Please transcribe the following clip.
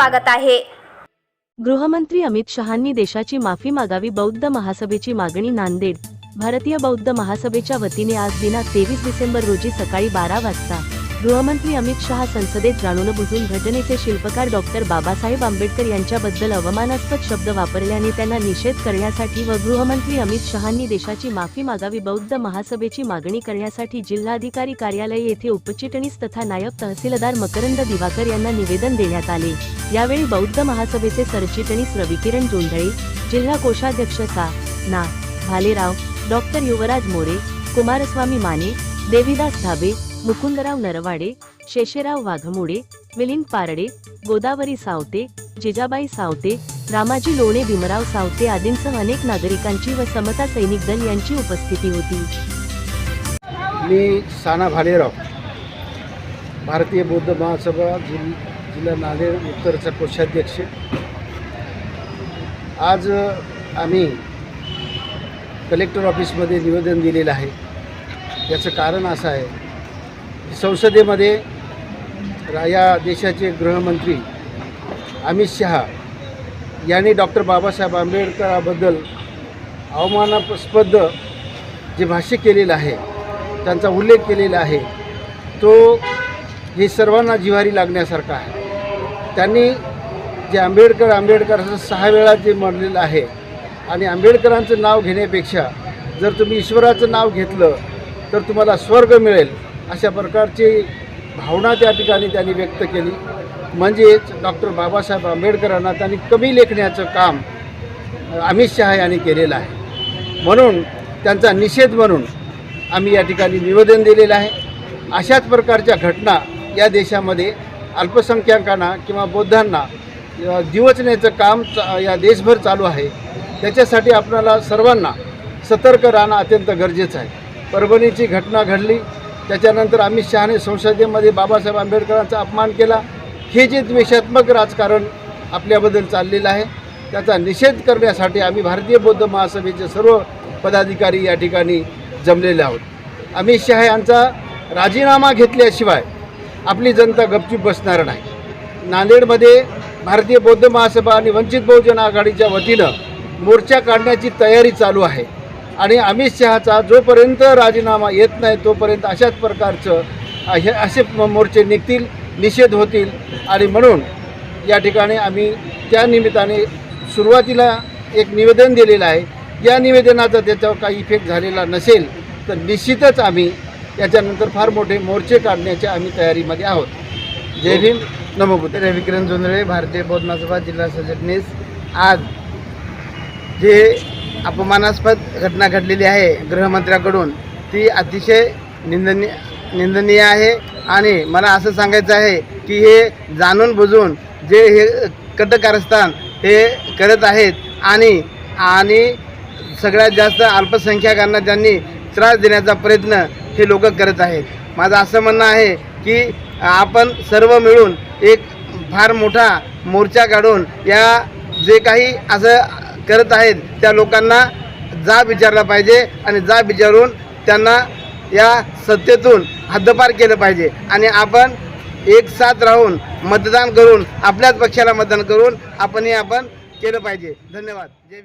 स्वागत आहे. गृहमंत्री अमित शहांनी देशाची माफी मागावी बौद्ध महासभेची मागणी नांदेड. भारतीय बौद्ध महासभेच्या वतीने आज दिनांक तेवीस डिसेंबर रोजी सकाळी बारा वाजता. गृहमंत्री अमित शहा संसदेत जाणून बुजून घटनेचे शिल्पकार डॉक्टर बाबासाहेब आंबेडकर यांच्याबद्दल अवमानास्पद शब्द वापरल्याने त्यांना निषेध करण्यासाठी व गृहमंत्री अमित शहांनी देशाची माफी मागावी बौद्ध महासभेची मागणी करण्यासाठी जिल्हाधिकारी कार्यालय येथे उपचिटणीस तथा नायब तहसीलदार मकरंद दिवाकर यांना निवेदन देण्यात आले. यावेळी बौद्ध महासभेचे सरचिटणीस रविकिरण जोंधळे जिल्हा कोषाध्यक्ष सा. ना. भालेराव डॉक्टर युवराज मोरे कुमारस्वामी माने देविदास धाबे मुकुंदराव नरवाडे शेषेराव वाघमोडे मिलिंद पारडे गोदावरी सावते जिजाबाई सावते रामाजी लोणे भीमराव सावते आदींसह अनेक नागरिकांची व समता सैनिक दल यांची उपस्थिती होती. मी साना भालेराव भारतीय बौद्ध महासभा जिल जिल्हा नांदेड उत्तरचा कोषाध्यक्ष. आज आम्ही कलेक्टर ऑफिसमध्ये निवेदन दिलेलं आहे. याचं कारण असं आहे संसदेमध्ये रा- या देशाचे गृहमंत्री अमित शहा यांनी डॉक्टर बाबासाहेब आंबेडकराबद्दल अवमानास्पद जे भाष्य केलेलं आहे त्यांचा उल्लेख केलेला आहे तो हे सर्वांना जिव्हारी लागण्यासारखा आहे. त्यांनी जे आंबेडकर आंबेडकर असं सहा वेळा जे म्हणलेलं आहे आणि आंबेडकरांचं नाव घेण्यापेक्षा जर तुम्ही ईश्वराचं नाव घेतलं तर तुम्हाला स्वर्ग मिळेल. अशा प्रकारची भावना त्या ठिकाणी त्यांनी व्यक्त केली. म्हणजेच डॉक्टर बाबासाहेब आंबेडकरांना त्यांनी कमी लेखण्याचं काम अमित शहा यांनी केलेलं आहे. म्हणून त्यांचा निषेध म्हणून आम्ही या ठिकाणी निवेदन दिलेलं आहे. अशाच प्रकारच्या घटना या देशामध्ये अल्पसंख्याकांना किंवा बौद्धांना दिवचण्याचं काम चा या देशभर चालू आहे. त्याच्यासाठी आपल्याला सर्वांना सतर्क राहणं अत्यंत गरजेचं आहे. परभणीची घटना घडली. त्याच्यानंतर अमित शहाने संसदेमध्ये बाबासाहेब आंबेडकरांचा अपमान केला. हे जे द्वेषात्मक राजकारण आपल्याबद्दल चाललेलं आहे त्याचा निषेध करण्यासाठी आम्ही भारतीय बौद्ध महासभेचे सर्व पदाधिकारी या ठिकाणी जमलेले आहोत. अमित शहा यांचा राजीनामा घेतल्याशिवाय आपली जनता गपचूप बसणार नाही. नांदेडमध्ये भारतीय बौद्ध महासभा आणि वंचित बहुजन आघाडीच्या वतीनं मोर्चा काढण्याची तयारी चालू आहे. आणि अमित शहाचा जोपर्यंत राजीनामा येत नाही तोपर्यंत अशाच प्रकारचं हे असे मोर्चे निघतील निषेध होतील. आणि म्हणून या ठिकाणी आम्ही त्या निमित्ताने सुरुवातीला एक निवेदन दिलेलं आहे. या निवेदनाचा त्याच्यावर काही इफेक्ट झालेला नसेल तर निश्चितच आम्ही याच्यानंतर फार मोठे मोर्चे काढण्याच्या आम्ही तयारीमध्ये आहोत. जय भीम नमो बुद्ध रविकिरण जोंधळे भारतीय बौद्ध महासभा जिल्हा सरचिटणीस आज जे अपमानास्पद घटना घडलेली आहे गृहमंत्र्याकडून. ती अतिशय निंदनीय निंदनीय आहे आणि मला असं सांगायचं आहे की हे जाणून बुजून जे हे कटकारस्थान हे करत आहेत आणि आणि सगळ्यात जास्त अल्पसंख्याकांना त्यांनी त्रास देण्याचा प्रयत्न हे लोक करत आहेत. माझं असं म्हणणं आहे की आपण सर्व मिळून एक फार मोठा मोर्चा काढून या जे काही असं करत आहेत त्या लोकांना जाब विचारला पाहिजे आणि जाब विचारून त्यांना या सत्तेतून हद्दपार केलं पाहिजे. आणि आपण एक साथ राहून मतदान करून आपल्याच पक्षाला मतदान करून आपण हे आपण केलं पाहिजे. धन्यवाद. जय